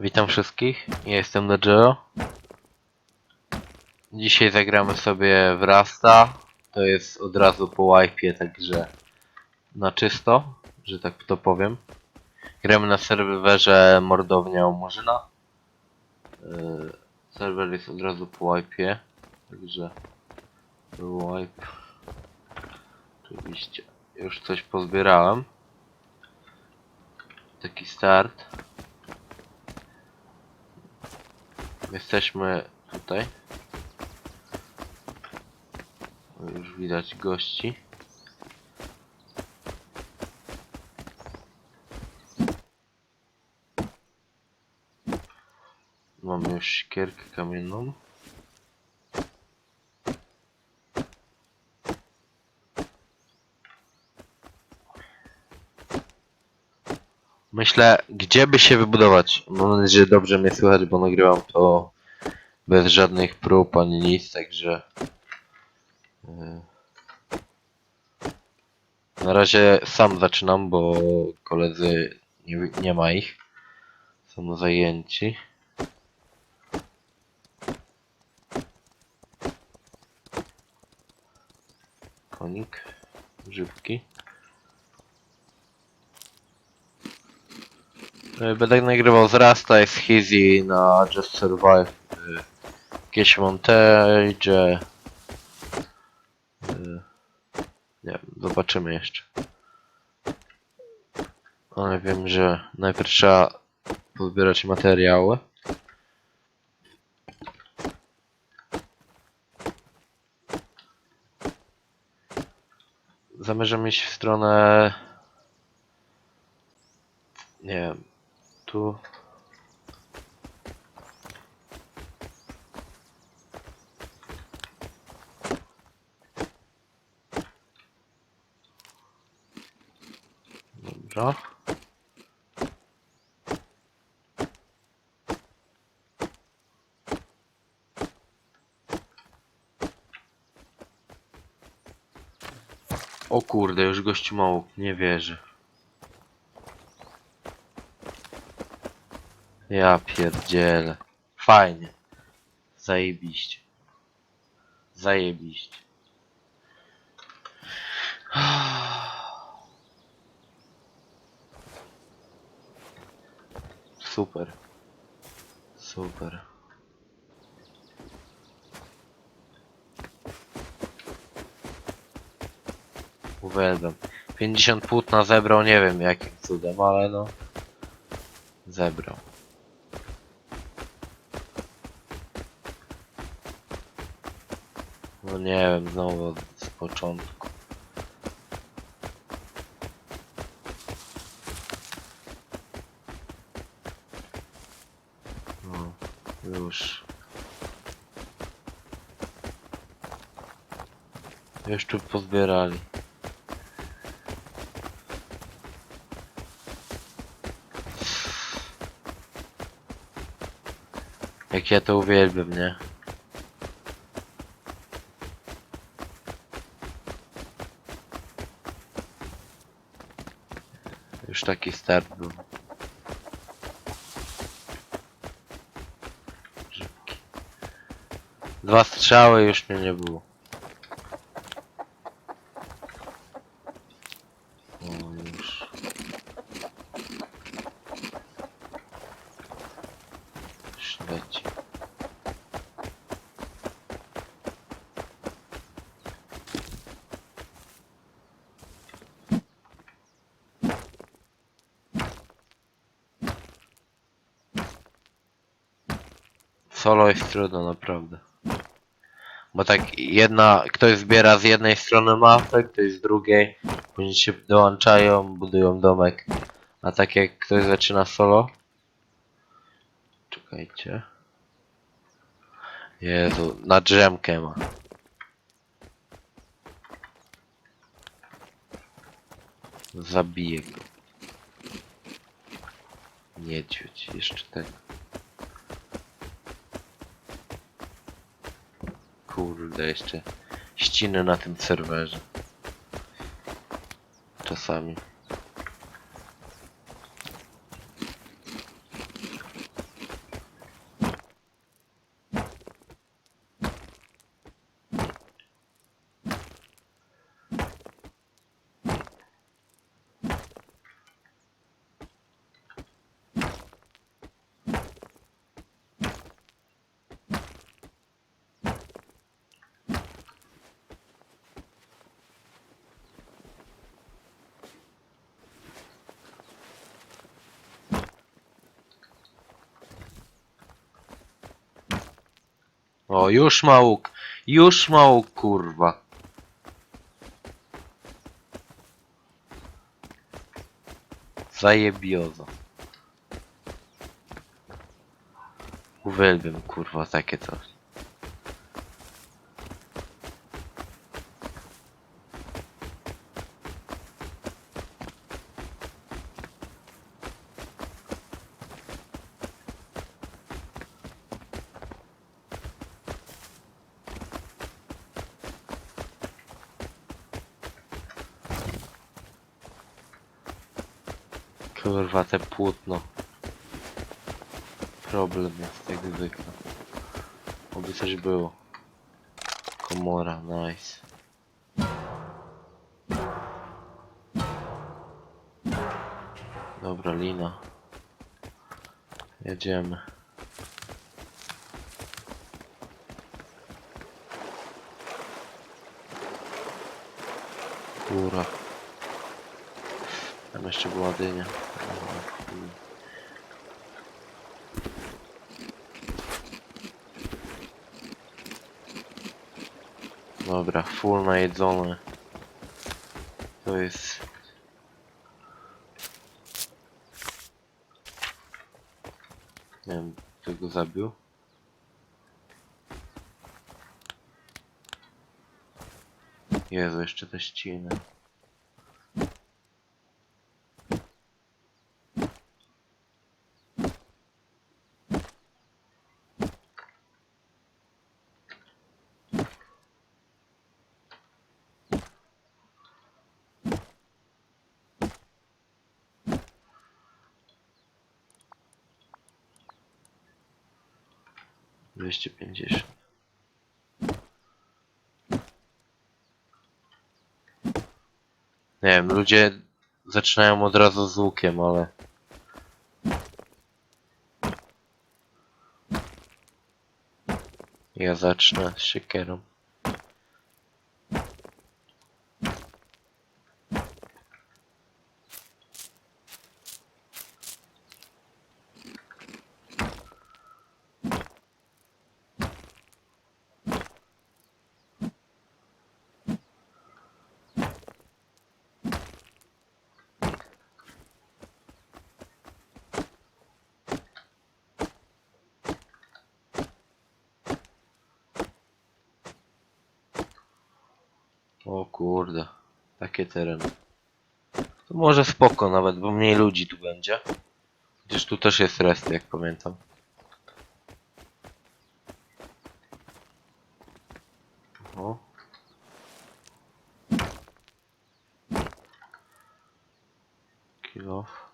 Witam wszystkich, ja jestem Nedgeo. Dzisiaj zagramy sobie w Rasta. To jest od razu po wipe, także na czysto, że tak to powiem. Gramy na serwerze Mordownia Murzyna. Yy, serwer jest od razu po wipe, także wipe. Oczywiście już coś pozbierałem. Taki start. Jesteśmy tutaj. Już widać gości. Mamy już siekierkę kamienną. Myślę, gdzie by się wybudować. Mam nadzieję, że dobrze mnie słychać, bo nagrywam to bez żadnych prób ani nic, także. e, Na razie sam zaczynam, bo koledzy nie, nie ma ich. Są zajęci. Konik, grzybki. Będę nagrywał z Rasta, jest Hizzy na Just Survive. Jakieś montage. e, Nie wiem, zobaczymy jeszcze. Ale wiem, że najpierw trzeba pozbierać materiały. Zamierzam iść w stronę... Nie wiem, tu... Dobra. O kurde, już gościu mało, nie wierzę. Ja pierdzielę. Fajnie. Zajebiście. Zajebiście. Super. Super. Uwielbiam. 50 płótna zebrał, nie wiem jakim cudem, ale no. Zebrał. No nie wiem, znowu od- początku. No, już. Już tu pozbierali. Jak ja to uwielbiam, nie? Już taki start był. Dwa strzały już mnie nie było. O, już. Już leci. Solo jest trudno, naprawdę. Bo tak jedna, ktoś zbiera z jednej strony mapę, ktoś z drugiej, później się dołączają, budują domek. A tak jak ktoś zaczyna solo... Czekajcie. Jezu, na drzemkę ma. Zabiję go. Niedźwiedź, jeszcze ten. Kurde, jeszcze ściny na tym serwerze. Czasami. O, już ma łuk. Już ma łuk, kurwa. Zajebiozo. Uwielbiam, kurwa, takie coś. Kurwa, te płótno. Problem jest jak zwykle. Oby coś było. Komora, nice. Dobra, lina. Jedziemy. Góra. Tam jeszcze była dynia. Aha. Dobra, full najedzone. To jest... Nie wiem, kto go zabił. Jezu, jeszcze te ściny. Dwieście pięćdziesiąt. Nie wiem, ludzie zaczynają od razu z łukiem, ale... Ja zacznę z siekierą. O kurde, tereny. To może spoko nawet, bo mniej ludzi tu będzie. Gdzież tu też jest rest, jak pamiętam. O. Kill off.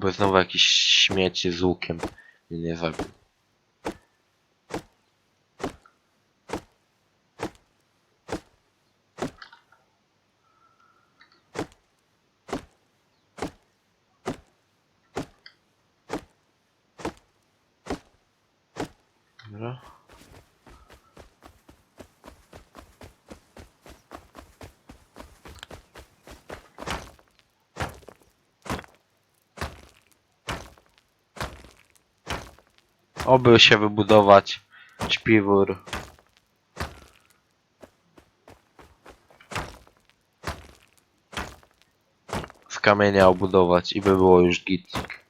Oby znowu jakiś śmieci z łukiem nie zabił. Dobra. Oby się wybudować śpiwór. Z kamienia obudować i by było już gitnik.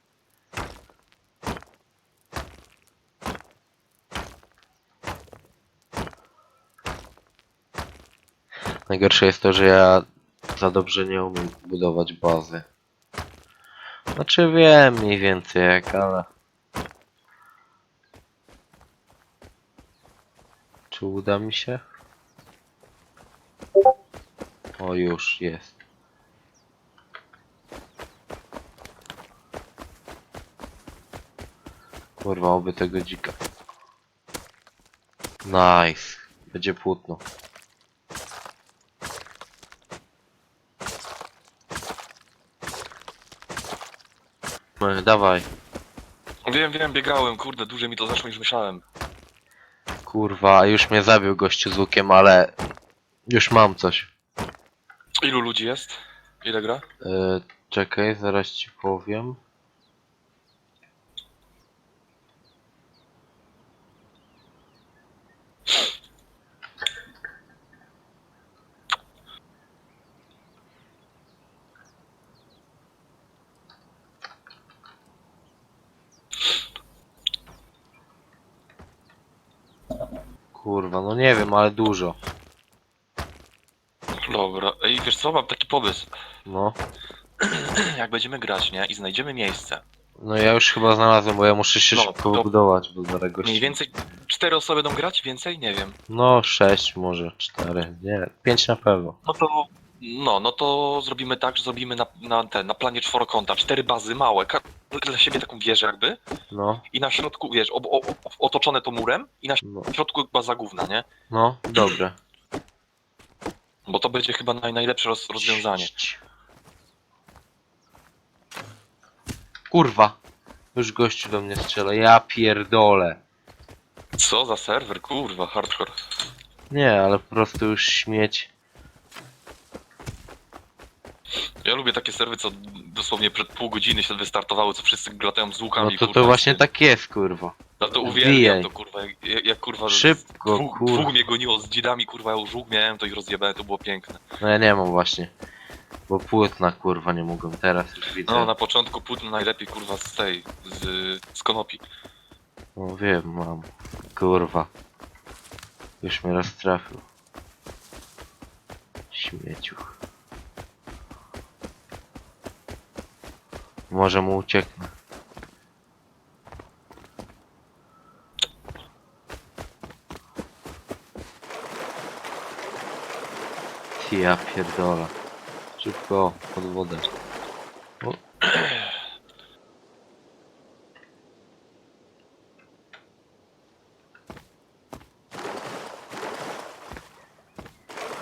Najgorsze jest to, że ja za dobrze nie umiem budować bazy. Znaczy wiem mniej więcej jak, ale... Czy uda mi się? O, już jest. Kurwa, oby tego dzika. Nice. Będzie płótno. No, dawaj. Wiem, wiem, biegałem, kurde, dłużej mi to zaszło niż myślałem. Kurwa, już mnie zabił gościu z łukiem, ale Już mam coś. Ilu ludzi jest? Ile gra? E, czekaj, zaraz ci powiem. Wiem, ale dużo. Dobra. Ej, wiesz co, mam taki pomysł. No. Jak będziemy grać, nie? I znajdziemy miejsce. No ja już chyba znalazłem, bo ja muszę się No, szybko to- budować, bo zaraz gości- Mniej więcej cztery osoby będą grać? Więcej? Nie wiem. No, sześć może, cztery, nie, pięć na pewno. No to... No, no to zrobimy tak, że zrobimy na, na, ten, na planie czworokąta cztery bazy małe, ka- dla siebie taką wieżę jakby No, i na środku, wiesz, ob, otoczone to murem i na no, środku baza główna, nie? no, dobre. Bo to będzie chyba naj, najlepsze roz, rozwiązanie. Kurwa, już gościu do mnie strzela, ja pierdolę. Co za serwer, kurwa, hardcore. Nie, ale po prostu już śmieć. Ja lubię takie serwy, co dosłownie przed pół godziny się wystartowały, co wszyscy latają z łukami. No to to kurwa, właśnie z- tak jest, kurwa. No to uwielbiam to kurwa, jak, jak, jak kurwa... z- Szybko, dwóch, kurwa. dwóch mnie goniło z dzidami, kurwa, ja już łuk miałem, to ich rozjebałem, to było piękne. No ja nie mam właśnie. Bo płótna, kurwa, nie mogłem, teraz już widzę. No, na początku płótno najlepiej, kurwa, z tej, z, z konopi. No wiem, mam. Kurwa. Już mnie raz trafił. Śmieciuch. Może mu ucieknę. Ty, Ja pierdolę. Szybko, pod wodę. O.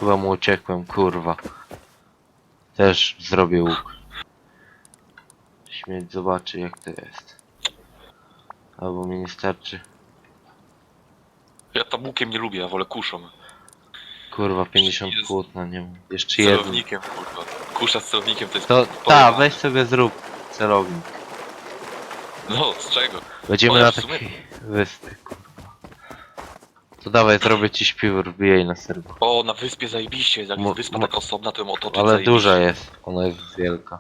Chyba mu uciekłem, kurwa. Też zrobię łuk. Śmieć zobaczy jak to jest. Albo mi nie starczy. Ja tam łukiem nie lubię, ja wolę kuszą. Kurwa, 50 Jest. płótna nie mam. Jeszcze jeden. Celownikiem, kurwa. Kusza z celownikiem to jest... To, ta, weź sobie zrób celownik. No, z czego? Będziemy na w sumie- takiej wyspie, kurwa. To dawaj, zrobię ci śpiwór, wbijaj na serwer. O, na wyspie zajebiście, jak Mo- jest wyspa mo- taka osobna, to ją otoczyć Ale duża jest, ona jest wielka.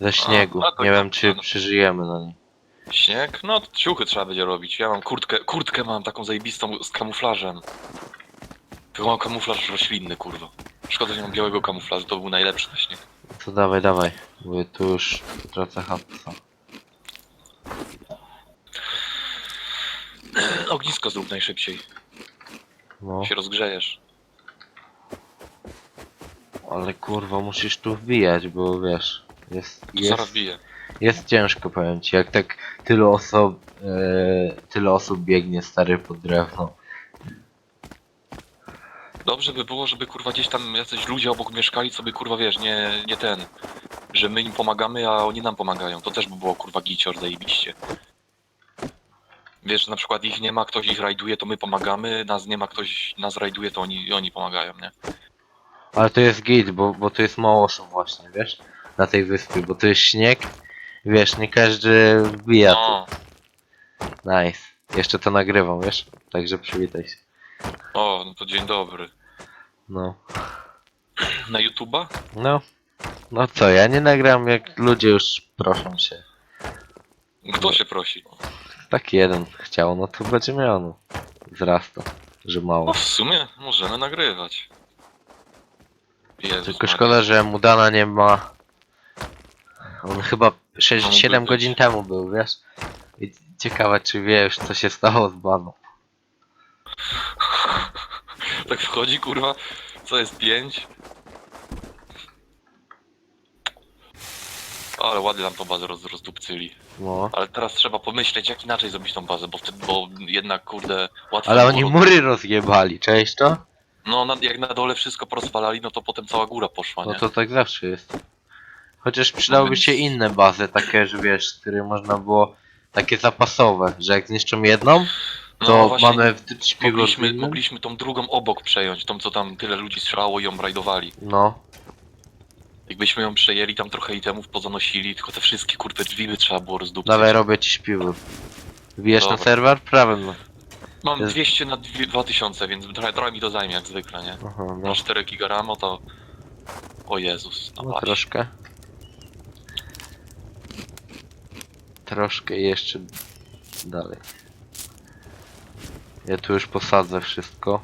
Ze śniegu, no to nie tak, wiem czy no. przeżyjemy na niej. Śnieg? No, to ciuchy trzeba będzie robić. Ja mam kurtkę, kurtkę mam taką zajebistą z kamuflażem. Tylko mam kamuflaż roślinny, kurwa. Szkoda, że nie mam białego kamuflażu, to był najlepszy na śnieg. To dawaj, dawaj, bo tu już tracę hapsa. Ognisko zrób najszybciej, No, się rozgrzejesz. ale kurwa musisz tu wbijać, bo wiesz, jest, zaraz jest, bije. jest ciężko powiem ci, jak tak tylu osób, e, tyle osób biegnie stary pod drewno. Dobrze by było, żeby kurwa gdzieś tam jacyś ludzie obok mieszkali, co by kurwa wiesz, nie, nie ten. Że my im pomagamy, a oni nam pomagają. To też by było kurwa gicior zajebiście. Wiesz, że na przykład ich nie ma, ktoś ich rajduje, to my pomagamy, nas nie ma, ktoś nas rajduje, to oni, oni pomagają, nie? Ale to jest git, bo, bo to jest mało osób właśnie, wiesz, na tej wyspie, bo to jest śnieg, wiesz, nie każdy wbija tu. No, Nice. Jeszcze to nagrywam, wiesz? Także przywitaj się. o, no to dzień dobry. No. Na YouTube'a? No. No co, ja nie nagram jak ludzie już proszą się. Kto się prosi? Tak jeden chciał, no to będzie miał, no. Wzrasta, że No mało. w sumie możemy nagrywać. Jezus Tylko Maria. szkoda, że Mudana nie ma. On chyba 6, No, 7 mógłby godzin temu był, wiesz? I ciekawe czy wie już co się stało z baną. Tak wchodzi, kurwa, co jest pięć? Ale ładnie nam tą bazę roz, rozdupcyli. No. Ale teraz trzeba pomyśleć, jak inaczej zrobić tą bazę, bo wtedy, bo jednak, kurde, łatwo Ale oni mury rozjebali, cześć to? No, na, jak na dole wszystko porozwalali, no to potem cała góra poszła, No nie? to tak zawsze jest. Chociaż przydałyby się inne bazy, takie, że wiesz, które można było takie zapasowe, że jak zniszczą jedną, No To właśnie, mamy w śpiwór mogliśmy, mogliśmy tą drugą obok przejąć, tą co tam tyle ludzi strzelało i ją rajdowali. No. Jakbyśmy ją przejęli, tam trochę itemów pozanosili, tylko te wszystkie kurwe drzwi by trzeba było rozdupcyć. Dawaj, robię ci śpiwór. Wbijesz na Dobra. serwer? Prawym. Mam Jest- 200 na dwie- 2000, więc trochę, trochę mi to zajmie jak zwykle, nie? Aha, no. Na 4 gigaramo to... O Jezus, no, No właśnie. troszkę. Troszkę jeszcze dalej. Ja tu już posadzę wszystko.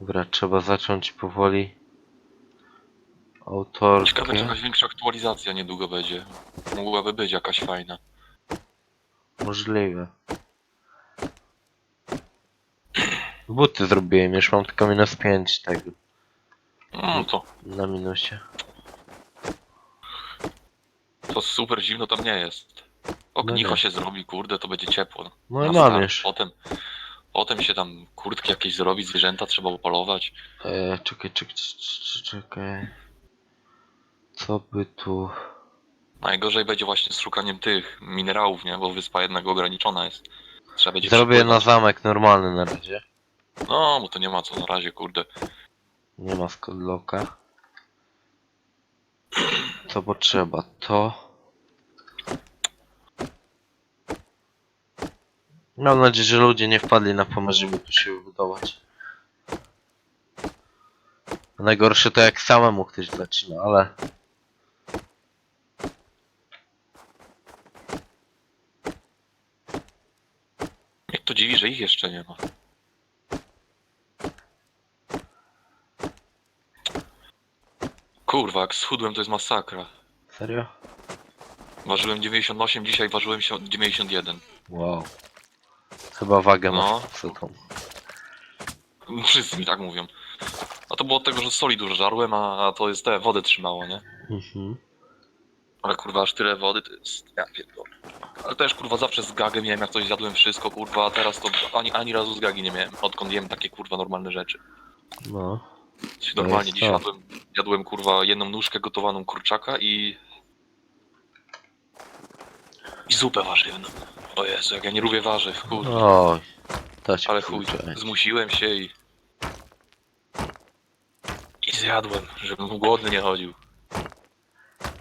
Dobra, trzeba zacząć powoli autorkę. Ciekawe, czy jakaś większa aktualizacja niedługo będzie. Mogłaby być jakaś fajna. Możliwe. Buty zrobiłem, już mam tylko minus 5 tego No to, na minusie. to super zimno tam nie jest. Ognicho nie. się zrobi, kurde, to będzie ciepło. No i Na mam start. już. Potem, potem się tam kurtki jakieś zrobi, zwierzęta trzeba upolować. E, czekaj, czekaj, czekaj, czekaj. Co by tu... Najgorzej będzie właśnie z szukaniem tych minerałów, nie? Bo wyspa jednak ograniczona jest. Trzeba będzie Zrobię na zamek normalny na razie. No, bo to nie ma co na razie, kurde. Nie ma skodloka. Co potrzeba? To... Mam nadzieję, że ludzie nie wpadli na pomysł, żeby tu się wybudować. Najgorsze to jak samemu ktoś zaczyna, ale... Jak to dziwi, że ich jeszcze nie ma. Kurwa, jak schudłem to jest masakra. Serio? Ważyłem 98, dzisiaj ważyłem się 91. Wow. Chyba wagę No. masz. Wszyscy mi tak mówią. A to było od tego, że soli dużo żarłem, a, a to jest te, wodę trzymało, nie? Mhm. Ale kurwa, aż tyle wody to jest... Ja pierdolę. Ale też kurwa zawsze z gagę miałem, jak coś zjadłem wszystko, kurwa, a teraz to ani, ani razu z gagi nie miałem, odkąd jem takie kurwa normalne rzeczy. No. Czyli Normalnie jest dziś to. jadłem, jadłem kurwa jedną nóżkę gotowaną kurczaka i... I zupę warzywną. O Jezu, jak ja nie lubię warzyw, kurwa. Oj. To ci Ale chuj, kurczę. zmusiłem się i... I zjadłem, żebym głodny nie chodził.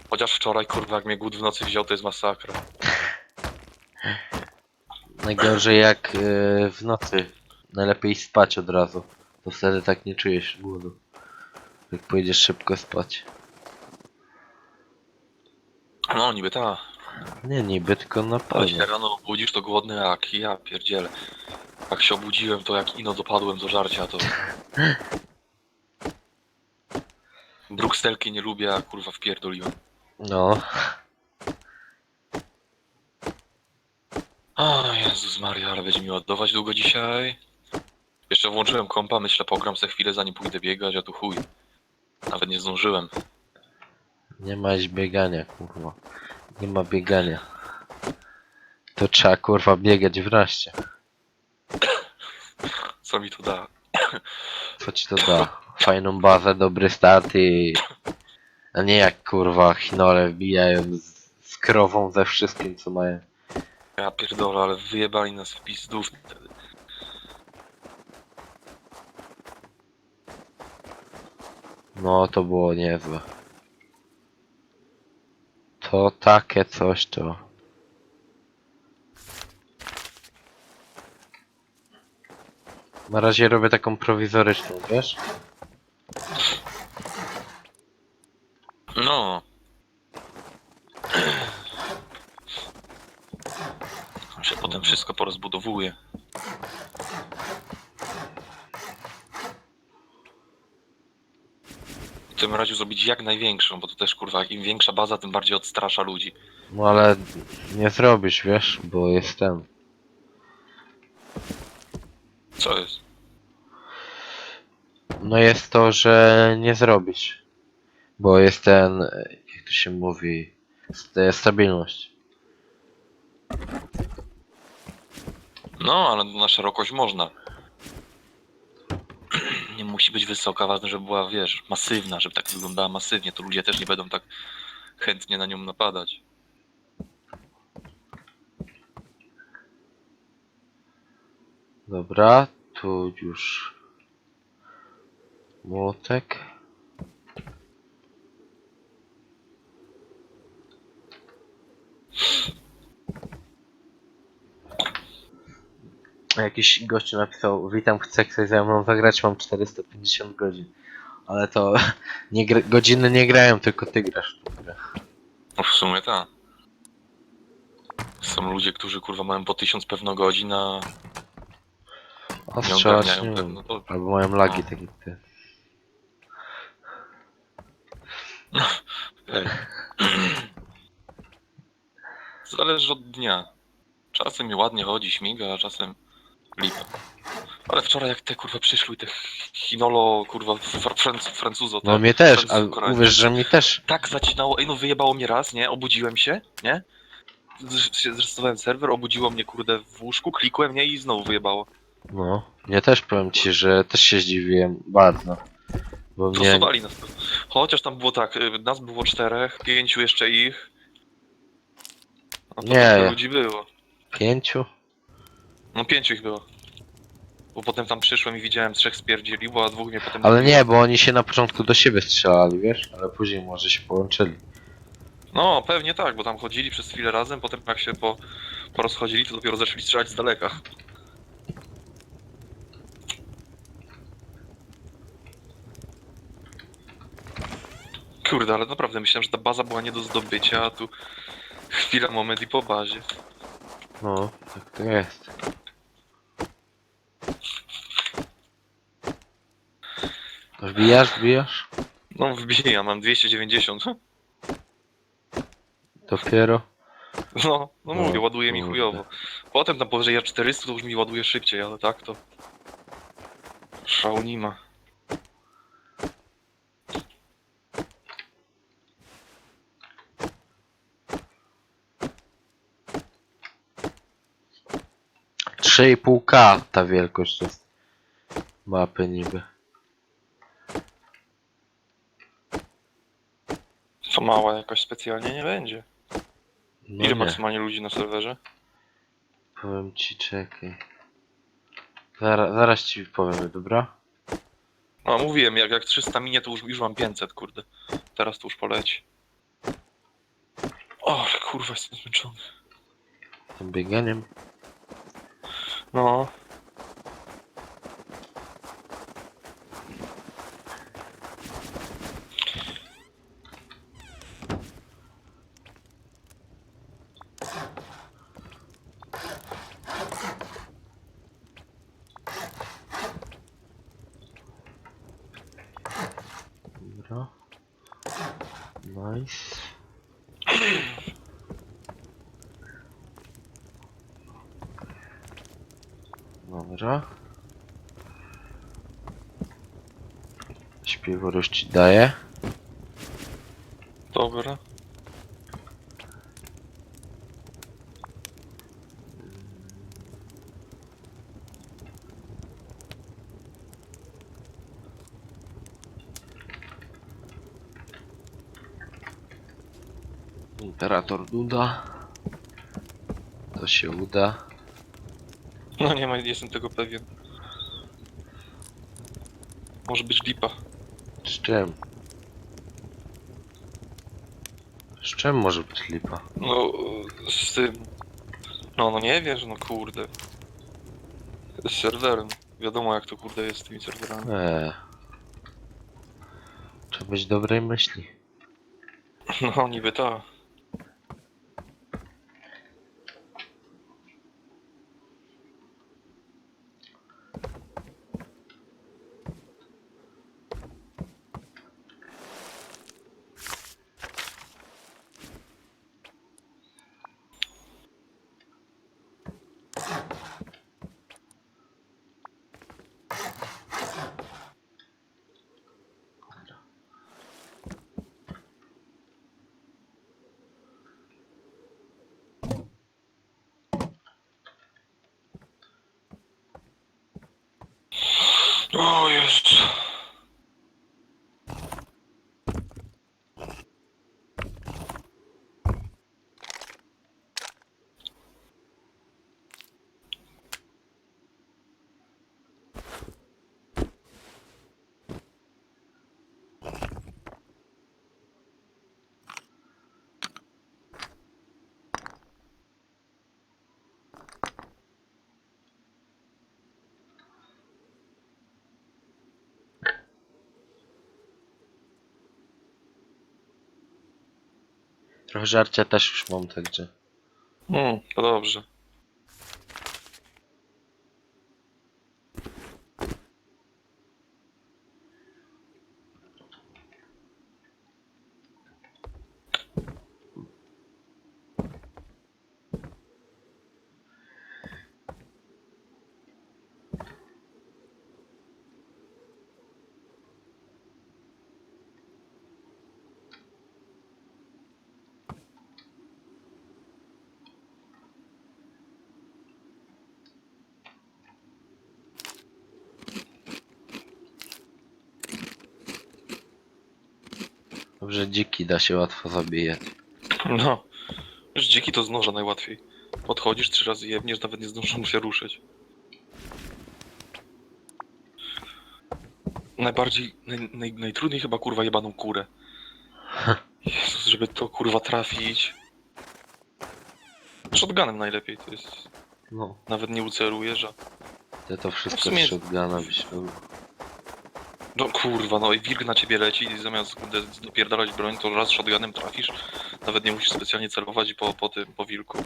Chociaż wczoraj, kurwa, jak mnie głód w nocy wziął, to jest masakra. Najgorzej jak e, w nocy. Najlepiej spać od razu. To wtedy tak nie czujesz głodu. Jak pójdziesz szybko spać. No, niby ta. Nie niby, tylko na Ale się pewno. rano obudzisz, to głodny jak ja pierdzielę. Jak się obudziłem, to jak ino dopadłem do żarcia, to... Brukstelki nie lubię, a kurwa wpierdoliłem. No. A Jezus Maria, ale będzie mi ładować długo dzisiaj. Jeszcze włączyłem kompa, myślę pogram se chwilę zanim pójdę biegać, a tu chuj. Nawet nie zdążyłem. Nie ma biegania, kurwa. Nie ma biegania. To trzeba kurwa biegać wreszcie. Co mi to da? Co ci to da? Fajną bazę, dobry start i... A nie jak kurwa chinole wbijają z, z krową ze wszystkim co mają. Ja pierdolę, ale wyjebali nas w pizdów wtedy. No to było niezłe. To takie coś to. Na razie robię taką prowizoryczną, wiesz? No. Się potem wszystko porozbudowuje. Tym razie zrobić jak największą, bo to też kurwa, im większa baza, tym bardziej odstrasza ludzi. No ale nie zrobisz, wiesz? Bo jestem. Co jest? No jest to, że nie zrobisz. Bo jest ten, jak to się mówi, st- stabilność. No, ale na szerokość można. Musi być wysoka, ważne, żeby była, wiesz, masywna, żeby tak wyglądała masywnie, to ludzie też nie będą tak chętnie na nią napadać. Dobra, tu już młotek. Jakiś gościu napisał, witam, chcę ktoś ze mną zagrać, mam 450 godzin. Ale to nie gra, godziny nie grają, tylko ty grasz w tą grę. No w sumie tak. Są ludzie, którzy kurwa mają po tysiąc pewno godzin, a O, nie strzelać nie ogarniają wiem. pewno to. Albo mają lagi tak jak ty. Ej. Zależy od dnia. Czasem mi ładnie chodzi, śmiga, a czasem lipa. Ale wczoraj jak te kurwa przyszły, te chinolo, kurwa, fr franc francuzo, No te mnie też, ale uwierz, że mnie też. Tak zacinało, ej no wyjebało mnie raz, nie? Obudziłem się, nie? Zrestowałem serwer, obudziło mnie kurde w łóżku, klikłem, nie? I znowu wyjebało. No, mnie też powiem ci, że też się zdziwiłem bardzo. Bo mnie. Nas. Chociaż tam było tak, y, nas było czterech, pięciu jeszcze ich. A to Nie, ja- ludzi było. Pięciu? No pięciu ich było. Bo potem tam przyszłem i widziałem trzech spierdzieliło, a dwóch mnie potem... Ale nie, bo oni się na początku do siebie strzelali, wiesz? Ale później może się połączyli. No, pewnie tak, bo tam chodzili przez chwilę razem, potem jak się po, porozchodzili, to dopiero zaczęli strzelać z daleka. Kurde, ale naprawdę myślałem, że ta baza była nie do zdobycia, a tu chwila, moment i po bazie. No, tak to jest. Wbijasz, wbijasz? No wbijam, mam 290. Dopiero. No, no No, mówię, ładuje mi kurde. chujowo. Potem tam powyżej 400 to już mi ładuje szybciej, ale tak to... Szału nie ma. Trzy i pół K ta wielkość jest. Mapy niby. Mała jakoś specjalnie nie będzie. No Ile nie, maksymalnie ludzi na serwerze? powiem ci, czekaj. Zaraz, zaraz ci powiem, dobra? No mówiłem, jak, jak 300 minie to już, już mam 500, kurde. Teraz to już poleci. O, ale kurwa, jestem zmęczony. Tym bieganiem. No. Dobra. Nice. Dobra. Daje. Dobra. Imperator Duda. To się uda. No nie ma, nie jestem tego pewien. Może być lipa. Z czym? Z czym może być lipa? No, z tym... No, no nie wiesz, no kurde. Z serwerem. Wiadomo jak to kurde jest z tymi serwerami. Eee. Trzeba być dobrej myśli. No, niby ta. Trochę żarcia też już mam, także. Mm, to dobrze. Dobrze, dziki da się łatwo zabijać. No. Już dziki to z noża najłatwiej. Podchodzisz, trzy razy jebniesz, nawet nie zdążą się ruszyć. Najbardziej, naj, naj, najtrudniej chyba kurwa jebaną kurę. Jezus, żeby to kurwa trafić. Shotgunem najlepiej to jest. No, Nawet nie ucelujesz, a... to to wszystko W sumie- z shotguna byś robił. No kurwa, no i wilk na ciebie leci i zamiast dopierdalać broń, to raz shotgunem trafisz. Nawet nie musisz specjalnie celować po, po tym, po wilku.